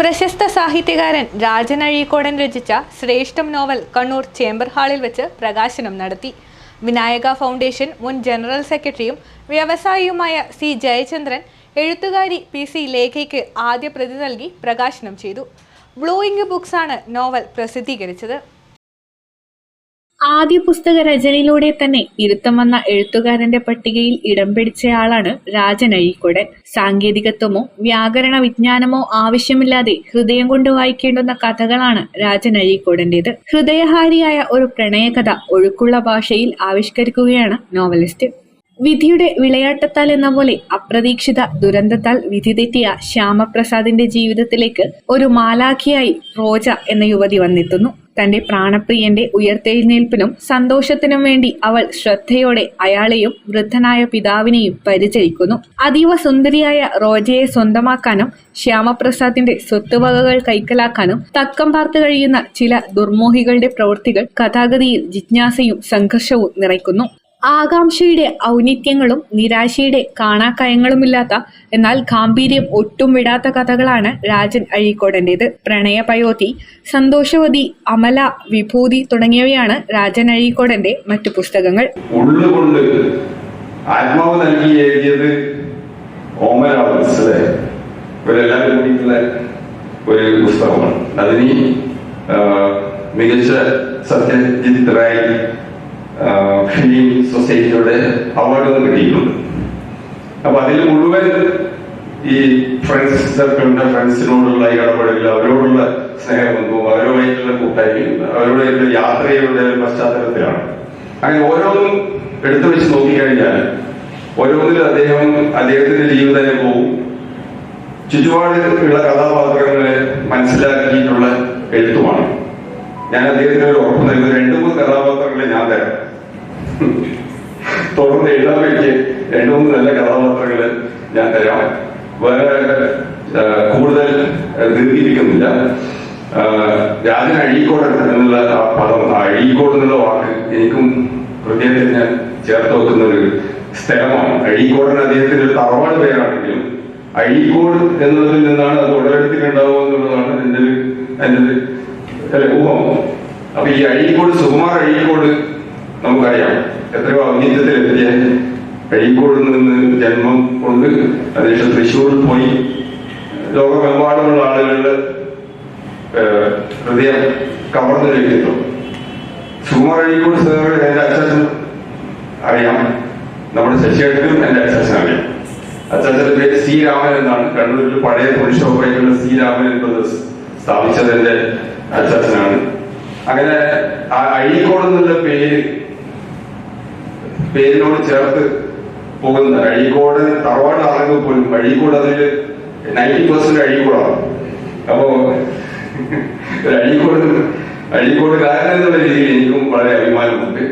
പ്രശസ്ത സാഹിത്യകാരൻ രാജൻ അഴീക്കോടൻ രചിച്ച ശ്രേഷ്ഠം നോവൽ കണ്ണൂർ ചേംബർ ഹാളിൽ വെച്ച് പ്രകാശനം നടത്തി. വിനായക ഫൗണ്ടേഷൻ മുൻ ജനറൽ സെക്രട്ടറിയും വ്യവസായിയുമായ സി ജയചന്ദ്രൻ എഴുത്തുകാരി പി സി ലേഖയ്ക്ക് ആദ്യ പ്രതി നൽകി പ്രകാശനം ചെയ്തു. ബ്ലൂയിങ് ബുക്സാണ് നോവൽ പ്രസിദ്ധീകരിച്ചത്. ആദ്യ പുസ്തക രചനയിലൂടെ തന്നെ ഇരുത്തം വന്ന എഴുത്തുകാരന്റെ പട്ടികയിൽ ഇടം പിടിച്ചയാളാണ് രാജൻ അഴീക്കോടൻ. സാങ്കേതികത്വമോ വ്യാകരണ വിജ്ഞാനമോ ആവശ്യമില്ലാതെ ഹൃദയം കൊണ്ട് വായിക്കേണ്ടുന്ന കഥകളാണ് രാജൻ അഴീക്കോടന്റേത്. ഹൃദയഹാരിയായ ഒരു പ്രണയകഥ ഒഴുക്കുള്ള ഭാഷയിൽ ആവിഷ്കരിക്കുകയാണ് നോവലിസ്റ്റ്. വിധിയുടെ വിളയാട്ടത്താൽ എന്ന പോലെ അപ്രതീക്ഷിത ദുരന്തത്താൽ വിധി തെറ്റിയ ശ്യാമപ്രസാദിന്റെ ജീവിതത്തിലേക്ക് ഒരു മാലാഖിയായി റോജ എന്ന യുവതി വന്നെത്തുന്നു. തന്റെ പ്രാണപ്രിയന്റെ ഉയർത്തെഴുന്നേൽപ്പിനും സന്തോഷത്തിനും വേണ്ടി അവൾ ശ്രദ്ധയോടെ അയാളെയും വൃദ്ധനായ പിതാവിനെയും പരിചരിക്കുന്നു. അതീവ സുന്ദരിയായ റോജയെ സ്വന്തമാക്കാനും ശ്യാമപ്രസാദിന്റെ സ്വത്തുവകകൾ കൈക്കലാക്കാനും തക്കം പാർത്തു കഴിയുന്ന ചില ദുർമോഹികളുടെ പ്രവൃത്തികൾ കഥാഗതിയിൽ ജിജ്ഞാസയും സംഘർഷവും നിറയ്ക്കുന്നു. ആകാംക്ഷയുടെ ഔന്നിത്യങ്ങളും നിരാശയുടെ കാണാക്കയങ്ങളുമില്ലാത്ത എന്നാൽ ഗാംഭീര്യം ഒട്ടും വിടാത്ത കഥകളാണ് രാജൻ അഴീക്കോടന്റേത്. പ്രണയപയോധി സന്തോഷവതി അമല വിഭൂതി തുടങ്ങിയവയാണ് രാജൻ അഴീക്കോടന്റെ മറ്റു പുസ്തകങ്ങൾ. പുസ്തകമാണ്. മികച്ച സത്യജിത് റായ് ഫിലിം സൊസൈറ്റിയുടെ അവാർഡുകൾ കിട്ടിയിട്ടുണ്ട് അപ്പൊ അതിൽ മുഴുവൻ ഈ ഫ്രണ്ട്സ് സർക്കിളിന്റെ ഫ്രണ്ട്സിനോടുള്ള ഈ ഇടപെടൽ അവരോടുള്ള സ്നേഹബന്ധവും അവരുമായിട്ടുള്ള കൂട്ടായ്മയും അവരുമായിട്ടുള്ള യാത്രയുടെ പശ്ചാത്തലത്തിലാണ്. അങ്ങനെ ഓരോന്നും എടുത്തു വെച്ച് നോക്കിക്കഴിഞ്ഞാൽ ഓരോന്നിലും അദ്ദേഹം അദ്ദേഹത്തിന്റെ ജീവിതാനുഭവവും അനുഭവവും ഉള്ള കഥാപാത്രങ്ങളെ മനസ്സിലാക്കിയിട്ടുള്ള എഴുത്തുമാണ്. ഞാൻ അദ്ദേഹത്തിന് ഒരു ഉറപ്പ് നൽകുന്ന. രണ്ടു മൂന്ന് കഥാപാത്രങ്ങളെ ഞാൻ തരാം. തുടർന്ന് എഴുതാൻ വേണ്ടി രണ്ടു മൂന്ന് നല്ല കഥാപാത്രങ്ങൾ ഞാൻ തരാം. വേറെ കൂടുതൽ ദീർഘിപ്പിക്കുന്നില്ല. രാജൻ അഴീക്കോട് എന്നുള്ള ആ പദം. ആ അഴീക്കോട് എന്നുള്ള വാക്ക് എനിക്കും പ്രത്യേകിച്ച് ഞാൻ ചേർത്ത് വെക്കുന്ന ഒരു സ്ഥലമാണ്. അഴീക്കോടൻ അദ്ദേഹത്തിന്റെ ഒരു തറവാട് പേരാണെങ്കിലും അഴീക്കോട് എന്നതിൽ നിന്നാണ് അത് ഉടലെടുത്തിട്ടുണ്ടാവുക എന്നുള്ളതാണ് എന്റെ ഒരു എന്റെ ഒരു ഊഹം. അപ്പൊ ഈ അഴീക്കോട് സുകുമാർ അഴീക്കോട് നമുക്കറിയാം. ഔന്നിത്യത്തിലെത്തിയ കഴിക്കോട് നിന്ന് ജന്മം കൊണ്ട് അതിനുശേഷം തൃശ്ശൂരിൽ പോയി. ലോകമെമ്പാടുമുള്ള ആളുകളുടെ ഹൃദയം കവർന്നു ലഭിക്കുന്നു സുകുമാർ കഴിക്കോട് സാർ എന്റെ അച്ഛൻ അറിയാം. നമ്മുടെ ശശികൾക്കും എന്റെ അച്ഛൻ അറിയാം. അച്ഛന്റെ പേര് സി രാമൻ എന്നാണ്. കണ്ണൂരിൽ പഴയ ഷോപ്പായിട്ടുള്ള സി രാമൻ എന്നത് സ്ഥാപിച്ചത് എന്റെ അച്ഛനാണ്. അങ്ങനെ ആ അഴീക്കോട് എന്നുള്ള പേര് പേരിനോട് ചേർത്ത് പോകുന്ന അഴീക്കോട് തറവാട് ആണെങ്കിൽ പോലും അഴീക്കോട് അതിൽ നയന്റി പെർസെന്റ് അഴീക്കോടാണ് അപ്പോ ഒരു അഴീക്കോട് അഴീക്കോട് കാരണം എന്നുള്ള രീതിയിൽ എനിക്കും വളരെ അഭിമാനമുണ്ട്.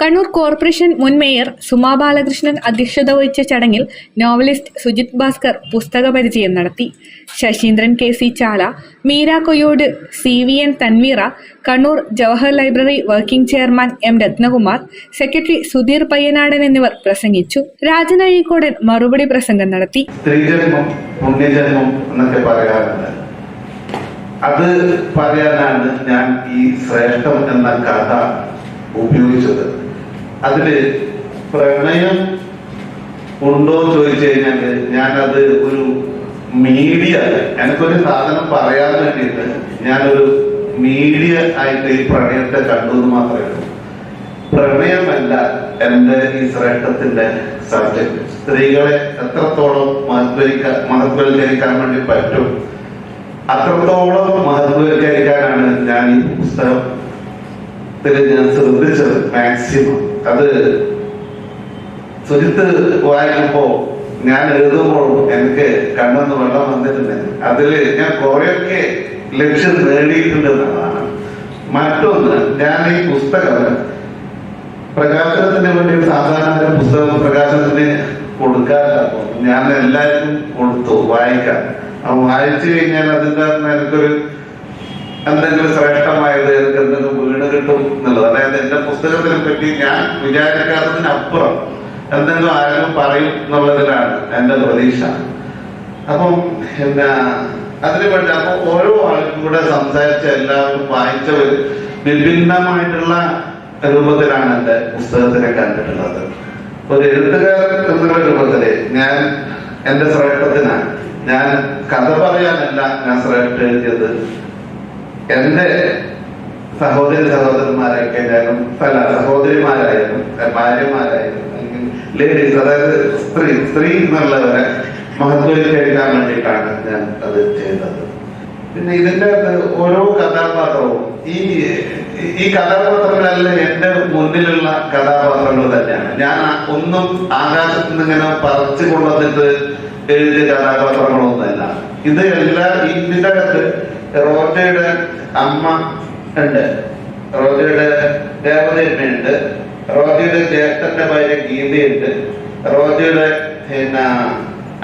കണ്ണൂർ കോർപ്പറേഷൻ മുൻ മേയർ സുമാ ബാലകൃഷ്ണൻ അധ്യക്ഷത വഹിച്ച ചടങ്ങിൽ നോവലിസ്റ്റ് സുജിത് ഭാസ്കർ പുസ്തക പരിചയം നടത്തി. Sasindran K C Chala Meera Koyyode C V N Thanveera Kannur Jawahar library working chairman M Ratnakumar secretary Sudheer Payyanadan എന്നിവർ പ്രസംഗിച്ചു. രാജൻ മറുപടി പ്രസംഗം നടത്തി. അത് പറയാനാണ് ഞാൻ ഈ ശ്രേഷ്ഠം എന്ന കഥ ഉപയോഗിച്ചത്. അതിൽ പ്രണയം ഉണ്ടോ ചോദിച്ചു കഴിഞ്ഞാൽ ഞാനത് ഒരു മീഡിയ എനിക്കൊരു സാധനം പറയാൻ വേണ്ടിയിട്ട് ഞാനൊരു മീഡിയ ആയിട്ട് ഈ പ്രണയത്തെ കണ്ടു എന്ന് മാത്രമേ ഉള്ളൂ. പ്രണയമല്ല എന്റെ ഈ ശ്രേഷ്ഠത്തിന്റെ സബ്ജക്ട് സ്ത്രീകളെ എത്രത്തോളം മഹത്വരിക്കാൻ മഹത്വവൽക്കരിക്കാൻ വേണ്ടി പറ്റും അത്രത്തോളം മഹത്വവൽക്കരിക്കാനാണ് ഞാൻ ഈ പുസ്തകത്തിൽ ഞാൻ ശ്രദ്ധിച്ചത് മാക്സിമം അത് സുജിത്ത് വായിക്കുമ്പോ ഞാൻ എഴുതുമ്പോൾ എനിക്ക് കണ്ണെന്ന് വെള്ളം വന്നിട്ടുണ്ട്. അതിൽ ഞാൻ കുറെയൊക്കെ ലക്ഷ്യം നേടിയിട്ടുണ്ട് എന്നുള്ളതാണ്. മറ്റൊന്ന് ഞാൻ ഈ പുസ്തകം പ്രകാശനത്തിന് വേണ്ടി സാധാരണ പുസ്തകം പ്രകാശനത്തിന് കൊടുക്കാറില്ല. അപ്പൊ ഞാൻ എല്ലാവർക്കും കൊടുത്തു വായിക്കാം വായിച്ചു കഴിഞ്ഞാൽ അതിന്റെ എനിക്കൊരു എന്തെങ്കിലും ശ്രേഷ്ഠമായത് എനിക്ക് എന്തെങ്കിലും വീട് കിട്ടും എന്നുള്ളത്. അതായത് എന്റെ പുസ്തകത്തിനെ പറ്റി ഞാൻ വിചാരിക്കാത്തതിനപ്പുറം എന്തെങ്കിലും ആരെങ്കിലും പറയും എന്നുള്ളതിലാണ് എന്റെ പ്രതീക്ഷ. അപ്പം എന്നാ അതിനു വേണ്ടി അപ്പൊ ഓരോ ആൾക്കും കൂടെ സംസാരിച്ച എല്ലാവരും വായിച്ചവർ വിഭിന്നമായിട്ടുള്ള രൂപത്തിലാണ് എന്റെ പുസ്തകത്തിനെ കണ്ടിട്ടുള്ളത്. ഒരു എഴുത്തുകാരൻ എന്നുള്ള രൂപത്തിൽ ഞാൻ എന്റെ ശ്രേഷ്ഠത്തിനാണ്. ഞാൻ കഥ പറയാനല്ല ഞാൻ ശ്രേഷ്ഠ എഴുതിയത്. എന്റെ സഹോദരി സഹോദരന്മാരൊക്കെ ആയാലും അല്ല സഹോദരിമാരായാലും ഭാര്യമാരായാലും അല്ലെങ്കിൽ ലേഡീസ് അതായത് സ്ത്രീ സ്ത്രീ എന്നുള്ളവരെ മഹത്വവൽക്കരിക്കാൻ വേണ്ടിയിട്ടാണ് ഞാൻ അത് ചെയ്തത്. പിന്നെ ഇതിന്റെ ഓരോ കഥാപാത്രവും ഈ ഈ കഥാപാത്രങ്ങളെല്ലാം എന്റെ മുന്നിലുള്ള കഥാപാത്രങ്ങൾ തന്നെയാണ്. ഞാൻ ഒന്നും ആകാശത്ത് നിന്ന് ഇങ്ങനെ പറിച്ചു കൊണ്ടുവന്നിട്ട് എഴുതിയ കഥാപാത്രങ്ങളൊന്നുമല്ല. ഇത് എല്ലാ ഇതിന്റെ അകത്ത് റോജയുടെ അമ്മ ഉണ്ട്. റോജയുടെ ദേവതയമ്മയുണ്ട്. റോജയുടെ ജ്യേഷ്ഠന്റെ ഭാര്യ ഗീതയുണ്ട്. റോജയുടെ പിന്നെ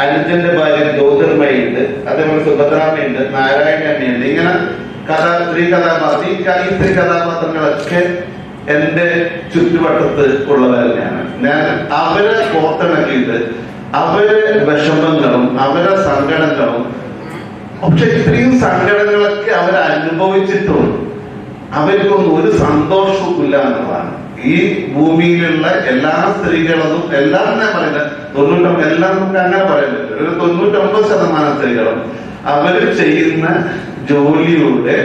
അനുജന്റെ ഭാര്യ ജ്യോതിർമയുണ്ട് അതേപോലെ സുഭദ്രാമയുണ്ട് നാരായണമ്മയുണ്ട് ഇങ്ങനെ കഥാ സ്ത്രീ കഥാപാത്രം ഈ സ്ത്രീ കഥാപാത്രങ്ങളൊക്കെ എന്റെ ചുറ്റുവട്ടത്ത് ഉള്ളവർ തന്നെയാണ്. ഞാൻ അവരെ കോർത്തിണക്കിയിട്ട് അവരെ വിഷമങ്ങളും അവരെ സങ്കടങ്ങളും പക്ഷെ ഇത്രയും സങ്കടങ്ങളൊക്കെ അവർ അനുഭവിച്ചിട്ടും അവർക്കൊന്നും ഒരു സന്തോഷവുമില്ല എന്നുള്ളതാണ്. ഈ ഭൂമിയിലുള്ള എല്ലാ സ്ത്രീകളും എല്ലാം തന്നെ പറയുന്നത് തൊണ്ണൂറ്റൊമ്പത് എല്ലാം നമുക്ക് അങ്ങനെ പറയുന്നത് ഒരു തൊണ്ണൂറ്റൊമ്പത് ശതമാനം സ്ത്രീകളും അവർ ചെയ്യുന്ന ജോലിയുടെ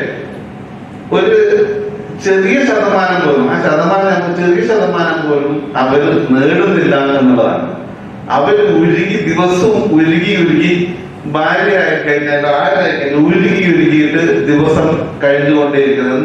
ഒരു ചെറിയ ശതമാനം പോലും ആ ശതമാനം ചെറിയ ശതമാനം പോലും അവർ നേടുന്നില്ല എന്നുള്ളതാണ്. അവർ ഉരുകി ദിവസവും ഉരുകി ഉരുകി ഭാര്യയായി കഴിഞ്ഞാൽ ആരായി കഴിഞ്ഞാൽ ഉരുകി ഉരുകിയിട്ട് ദിവസം കഴിഞ്ഞുകൊണ്ടേയിരിക്കുന്നത്